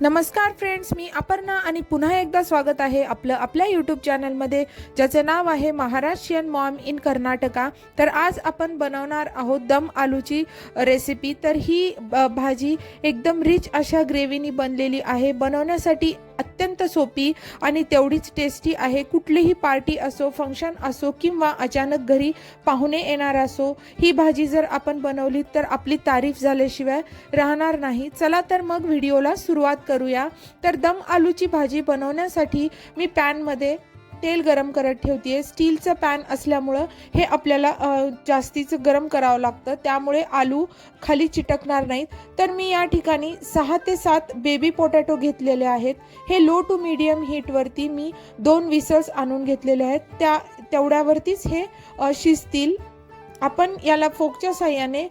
नमस्कार फ्रेंड्स मी अपर्णा आणि पुन्हा एकदा स्वागत आहे आपलं आपल्या यूट्यूब चॅनलमध्ये ज्याचं नाव आहे महाराष्ट्रीयन मॉम इन कर्नाटका. तर आज आपण बनवणार आहोत दम आलूची रेसिपी तर ही भाजी एकदम रिच अशा ग्रेव्हीनी बनलेली आहे. बनवण्यासाठी अत्यंत सोपी आणि तेवढीच टेस्टी आहे. कुठलीही पार्टी असो फंक्शन असो किंवा अचानक घरी पाहुणे येणार असो ही भाजी जर आपण बनवली तर आपली तारीफ झाल्याशिवाय राहणार नाही. चला तर मग व्हिडिओला सुरुवात करूया. तर दम आलूची भाजी बनवण्यासाठी मी पॅनमध्ये तेल गरम करत ठेवते स्टीलचं पॅन असल्यामुळं हे आपल्याला जास्तीचं गरम करावं लागतं. त्यामुळे आलू खाली चिटकणार नाहीत. तर मी या ठिकाणी सहा ते सात बेबी पोटॅटो घेतलेले आहेत. हे लो टू मीडियम हीटवरती मी दोन विसल्स आणून घेतलेले आहेत. त्या तेवढ्यावरतीच हे शिजतील. आपण याला फोकच्या साह्याने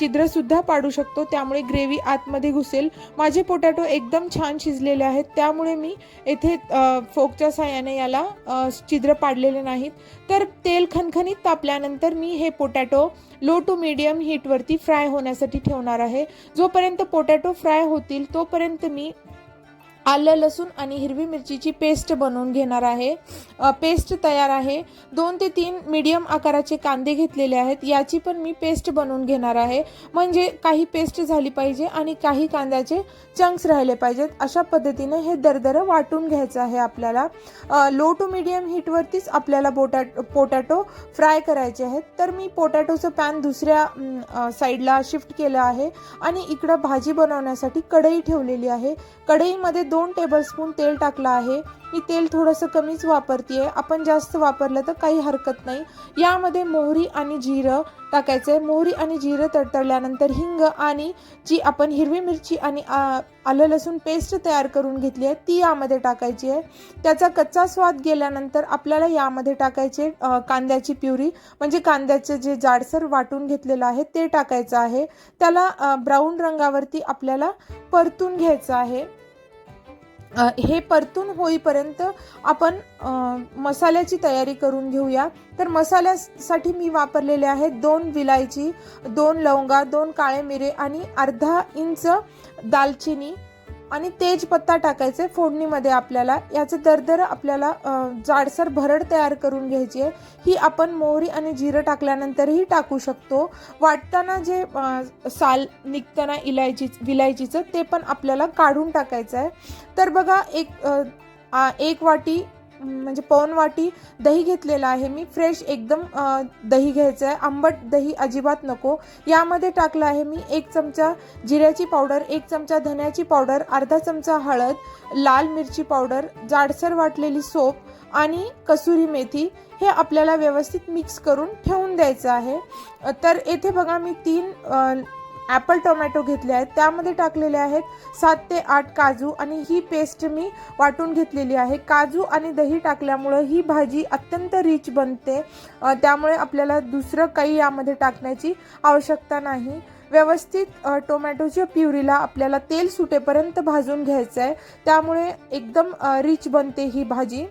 छिद्रसुद्धा पाडू शकतो. त्यामुळे ग्रेव्ही आतमध्ये घुसेल. माझे पोटॅटो एकदम छान शिजलेले आहेत. त्यामुळे मी येथे फोकच्या साह्याने याला छिद्र पाडलेले नाहीत. तर तेल खणखणीत तापल्यानंतर मी हे पोटॅटो लो टू मीडियम हीटवरती फ्राय होण्यासाठी ठेवणार आहे. जोपर्यंत पोटॅटो फ्राय होतील तोपर्यंत मी आलं लसूण आणि हिरवी मिरचीची पेस्ट बनवून घेणार आहे. पेस्ट तयार आहे. दोन ते तीन मीडियम आकाराचे कांदे घेतलेले आहेत. याची पण मी पेस्ट बनवून घेणार आहे. म्हणजे काही पेस्ट झाली पाहिजे आणि काही कांद्याचे चंक्स राहिले पाहिजेत. अशा पद्धतीने हे दरदरं वाटून घ्यायचं आहे आपल्याला. लो टू मीडियम हीटवरतीच आपल्याला पोटॅ पोटॅटो फ्राय करायचे आहेत. तर मी पोटॅटोचं पॅन दुसऱ्या साईडला शिफ्ट केलं आहे. आणि इकडं भाजी बनवण्यासाठी कढई ठेवलेली आहे. कढईमध्ये दोन टेबलस्पून तेल टाकलं आहे. मी तेल थोडंसं कमीच वापरते आपण जास्त वापरलं तर काही हरकत नाही. यामध्ये मोहरी आणि जिरं टाकायचं आहे मोहरी आणि जिरं तडतडल्यानंतर हिंग आणि जी आपण हिरवी मिरची आणि आ, आलं लसूण पेस्ट तयार करून घेतली आहे ती यामध्ये टाकायची आहे. त्याचा कच्चा स्वाद गेल्यानंतर आपल्याला यामध्ये टाकायचे कांद्याची प्युरी. म्हणजे कांद्याचं जे जाडसर वाटून घेतलेलं आहे ते टाकायचं आहे. त्याला ब्राऊन रंगावरती आपल्याला परतून घ्यायचं आहे. हे परतून होईपर्यंत आपण मसाल्याची तयारी करून घेऊया. तर मसाल्यासाठी मी वापरलेले आहेत दोन विलायची दोन लवंगा दोन काळे मिरे आणि अर्धा इंच दालचिनी. आणि तेजपत्ता टाकायचे फोडणीमध्ये आपल्याला. याचं दरदर आपल्याला जाडसर भरड तयार करून घ्यायची आहे. ही आपण मोहरी आणि जिरं टाकल्यानंतरही टाकू शकतो. वाटताना जे साल निघताना इलायची विलायचीचं ते पण आपल्याला काढून टाकायचं आहे. तर बघा एक आ, एक वाटी म्हणजे पाऊण वाटी दही घेतलेलं आहे. मी फ्रेश एकदम दही घ्यायचं आहे. आंबट दही अजिबात नको. यामध्ये टाकलं आहे मी एक चमचा जिऱ्याची पावडर एक चमचा धन्याची पावडर अर्धा चमचा हळद लाल मिरची पावडर जाडसर वाटलेली सोप आणि कसुरी मेथी हे आपल्याला व्यवस्थित मिक्स करून ठेवून द्यायचं आहे. तर येथे बघा मी तीन ॲपल टोमॅटो घेतले आहेत. त्यामध्ये टाकलेले आहेत सात ते आठ काजू आणि ही पेस्ट मी वाटून घेतलेली आहे. काजू आणि दही टाकल्यामुळं ही भाजी अत्यंत रिच बनते. त्यामुळे आपल्याला दुसरं काही यामध्ये टाकण्याची आवश्यकता नाही. व्यवस्थित टोमॅटोच्या प्युरीला आपल्याला तेल सुटेपर्यंत भाजून घ्यायचं आहे त्यामुळे एकदम रिच बनते ही भाजी.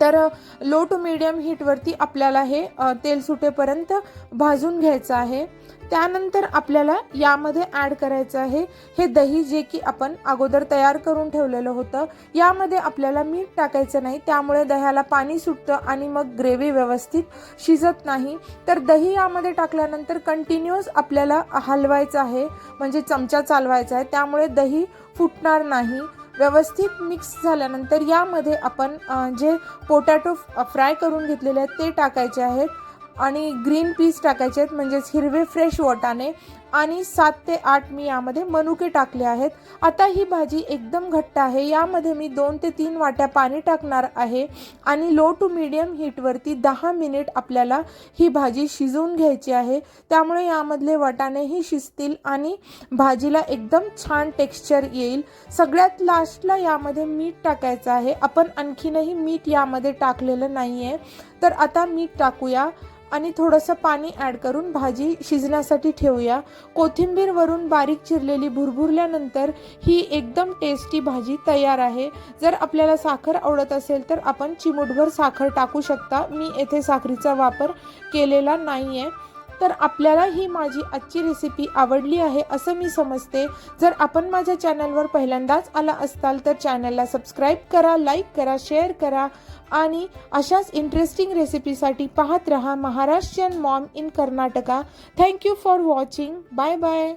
तर लो टू मीडियम हीटवरती आपल्याला हे तेल सुटेपर्यंत भाजून घ्यायचं आहे. त्यानंतर आपल्याला यामध्ये ॲड करायचं आहे हे दही जे की आपण अगोदर तयार करून ठेवलेलं होतं यामध्ये आपल्याला मीठ टाकायचं नाही त्यामुळे दह्याला पाणी सुटतं आणि मग ग्रेव्ही व्यवस्थित शिजत नाही. तर दही यामध्ये टाकल्यानंतर कंटिन्युअस आपल्याला हलवायचं आहे म्हणजे चमचा चालवायचा आहे त्यामुळे दही फुटणार नाही. व्यवस्थित मिक्स झाल्यानंतर यामध्ये आपण जे पोटॅटो फ्राय करून घेतलेले आहेत ते टाकायचे आहेत. आणि ग्रीन पीस टाकायचे आहेत म्हणजेच हिरवे फ्रेश वाटाणे. आणि सात ते आठ मी यामध्ये मनुके टाकले आहेत. आता ही भाजी एकदम घट्ट आहे. यामध्ये मी दोन ते तीन वाट्या पाणी टाकणार आहे. आणि लो टू मीडियम हीटवरती दहा मिनिट आपल्याला ही भाजी शिजवून घ्यायची आहे. त्यामुळे यामधले वाटाणेही शिजतील आणि भाजीला एकदम छान टेक्स्चर येईल. सगळ्यात लास्टला यामध्ये मीठ टाकायचं आहे. आपण आणखीनही मीठ यामध्ये टाकलेलं नाही आहे तर आता मीठ टाकूया आणि थोडंसं पाणी ॲड करून भाजी शिजण्यासाठी ठेवूया. कोथिंबीरवरून बारीक चिरलेली भुरभुरल्यानंतर ही एकदम टेस्टी भाजी तयार आहे. जर आपल्याला साखर आवडत असेल तर आपण चिमूटभर साखर टाकू शकता. मी येथे साखरीचा वापर केलेला नाही आहे तर आपल्याला ही माझी आजची रेसिपी आवडली आहे असं मी समजते. जर आपण माझ्या चॅनलवर पहिल्यांदाच आला असताल तर चॅनलला सबस्क्राईब करा लाईक करा शेअर करा आणि अशाच इंटरेस्टिंग रेसिपीसाठी पाहत रहा Maharashtrian mom in Karnataka thank you for watching bye bye